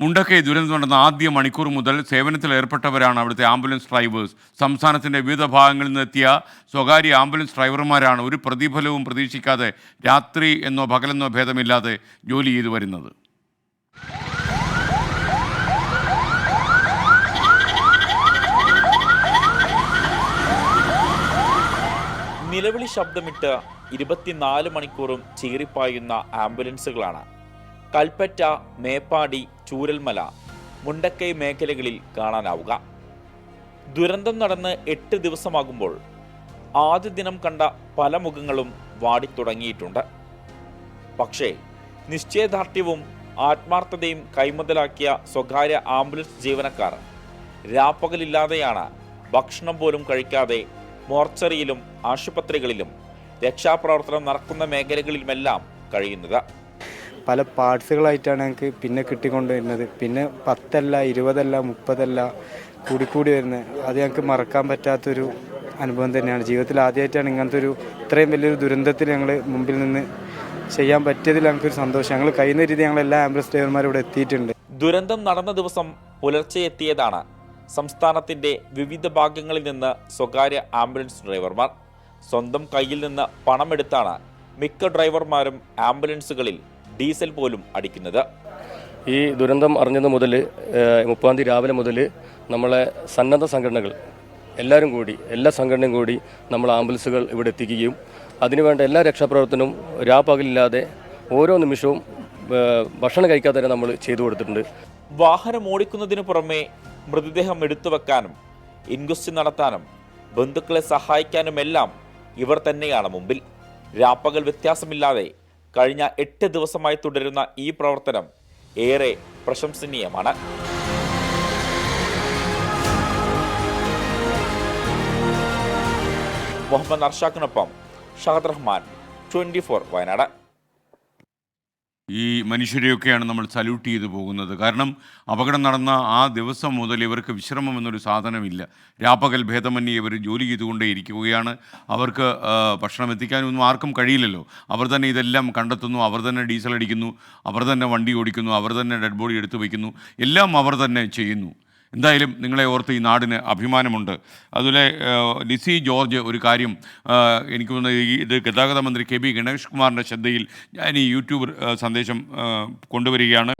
മുണ്ടക്കൈ ദുരന്തം നടന്ന ആദ്യ മണിക്കൂർ മുതൽ സേവനത്തിൽ ഏർപ്പെട്ടവരാണ് അവിടുത്തെ ആംബുലൻസ് ഡ്രൈവേഴ്സ്. സംസ്ഥാനത്തിന്റെ വിവിധ ഭാഗങ്ങളിൽ നിന്നെത്തിയ സ്വകാര്യ ആംബുലൻസ് ഡ്രൈവർമാരാണ് ഒരു പ്രതിഫലവും പ്രതീക്ഷിക്കാതെ രാത്രി എന്നോ പകലെന്നോ ഭേദമില്ലാതെ ജോലി ചെയ്തു വരുന്നത്. നിലവിളി ശബ്ദമിട്ട് ഇരുപത്തിനാല് മണിക്കൂറും ചീറിപ്പായുന്ന ആംബുലൻസുകളാണ്. കൽപ്പറ്റ മേപ്പാടി ചൂരൽമല മുണ്ടക്കൈ മേഖലകളിൽ കാണാനാവുക. ദുരന്തം നടന്ന് എട്ട് ദിവസമാകുമ്പോൾ ആദ്യ ദിനം കണ്ട പല മുഖങ്ങളും വാടിത്തുടങ്ങിയിട്ടുണ്ട്. പക്ഷേ നിശ്ചയദാർഢ്യവും ആത്മാർത്ഥതയും കൈമുതലാക്കിയ സ്വകാര്യ ആംബുലൻസ് ജീവനക്കാർ രാപ്പകലില്ലാതെയാണ് ഭക്ഷണം പോലും കഴിക്കാതെ മോർച്ചറിയിലും ആശുപത്രികളിലും രക്ഷാപ്രവർത്തനം നടക്കുന്ന മേഖലകളിലുമെല്ലാം കഴിയുന്നത്. പല പാർട്സുകളായിട്ടാണ് ഞങ്ങൾക്ക് പിന്നെ കിട്ടിക്കൊണ്ട് വരുന്നത്. പിന്നെ പത്തല്ല ഇരുപതല്ല മുപ്പതല്ല കൂടിക്കൂടി വരുന്നത്. അത് ഞങ്ങൾക്ക് മറക്കാൻ പറ്റാത്തൊരു അനുഭവം തന്നെയാണ്. ജീവിതത്തിൽ ആദ്യമായിട്ടാണ് ഇങ്ങനത്തെ ഒരു ഇത്രയും വലിയൊരു ദുരന്തത്തിൽ ഞങ്ങൾ മുമ്പിൽ നിന്ന് ചെയ്യാൻ പറ്റിയതിൽ ഞങ്ങൾക്കൊരു സന്തോഷം. ഞങ്ങൾ കഴിയുന്ന രീതി ഞങ്ങൾ എല്ലാ ആംബുലൻസ് ഡ്രൈവർമാരും ഇവിടെ എത്തിയിട്ടുണ്ട്. ദുരന്തം നടന്ന ദിവസം പുലർച്ചെ എത്തിയതാണ് സംസ്ഥാനത്തിന്റെ വിവിധ ഭാഗങ്ങളിൽ നിന്ന് സ്വകാര്യ ആംബുലൻസ് ഡ്രൈവർമാർ. സ്വന്തം കയ്യിൽ നിന്ന് പണമെടുത്താണ് മിക്ക ഡ്രൈവർമാരും ആംബുലൻസുകളിൽ ഡീസൽ പോലും അടിക്കുന്നത്. ഈ ദുരന്തം അറിഞ്ഞത് മുതൽ മുപ്പാം തീയതി രാവിലെ മുതൽ നമ്മളെ സന്നദ്ധ സംഘടനകൾ എല്ലാവരും കൂടി എല്ലാ സംഘടനയും കൂടി നമ്മൾ ആംബുലൻസുകൾ ഇവിടെ എത്തിക്കുകയും അതിനുവേണ്ട എല്ലാ രക്ഷാപ്രവർത്തനവും രാപ്പകലില്ലാതെ ഓരോ നിമിഷവും ഭക്ഷണം കഴിക്കാതെ തന്നെ നമ്മൾ ചെയ്തു കൊടുത്തിട്ടുണ്ട്. വാഹനം ഓടിക്കുന്നതിന് പുറമെ മൃതദേഹം എടുത്തു വെക്കാനും ഇൻക്വസ്റ്റ് നടത്താനും ബന്ധുക്കളെ സഹായിക്കാനുമെല്ലാം ഇവർ തന്നെയാണ് മുമ്പിൽ. രാപ്പകൽ വ്യത്യാസമില്ലാതെ കഴിഞ്ഞ എട്ട് ദിവസമായി തുടരുന്ന ഈ പ്രവർത്തനം ഏറെ പ്രശംസനീയമാണ്. മുഹമ്മദ് അർഷാഖിനൊപ്പം ഷഹദ് റഹ്മാൻ ട്വന്റി ഫോർ വയനാട്. ഈ മനുഷ്യരെയൊക്കെയാണ് നമ്മൾ സല്യൂട്ട് ചെയ്തു പോകുന്നത്. കാരണം അപകടം നടന്ന ആ ദിവസം മുതൽ ഇവർക്ക് വിശ്രമം എന്നൊരു സാധനമില്ല. രാപ്പകൽ ഭേദമന്യേ ഇവർ ജോലി ചെയ്തുകൊണ്ടേ ഇരിക്കുകയാണ്. അവർക്ക് ഭക്ഷണം എത്തിക്കാനൊന്നും ആർക്കും കഴിയില്ലല്ലോ. അവർ തന്നെ ഇതെല്ലാം കണ്ടെത്തുന്നു. അവർ തന്നെ ഡീസൽ അടിക്കുന്നു. അവർ തന്നെ വണ്ടി ഓടിക്കുന്നു. അവർ തന്നെ ഡെഡ് ബോഡി എടുത്തു വയ്ക്കുന്നു. എല്ലാം അവർ തന്നെ ചെയ്യുന്നു. എന്തായാലും നിങ്ങളെ ഓർത്ത് ഈ നാടിന് അഭിമാനമുണ്ട്. അതുപോലെ ലിസി ജോർജ് ഒരു കാര്യം എനിക്ക് ഈ ഇത് ഗതാഗത മന്ത്രി കെ ബി ഗണേഷ് കുമാറിന്റെ ശ്രദ്ധയിൽ ഞാൻ ഈ യൂട്യൂബ് സന്ദേശം കൊണ്ടുവരികയാണ്.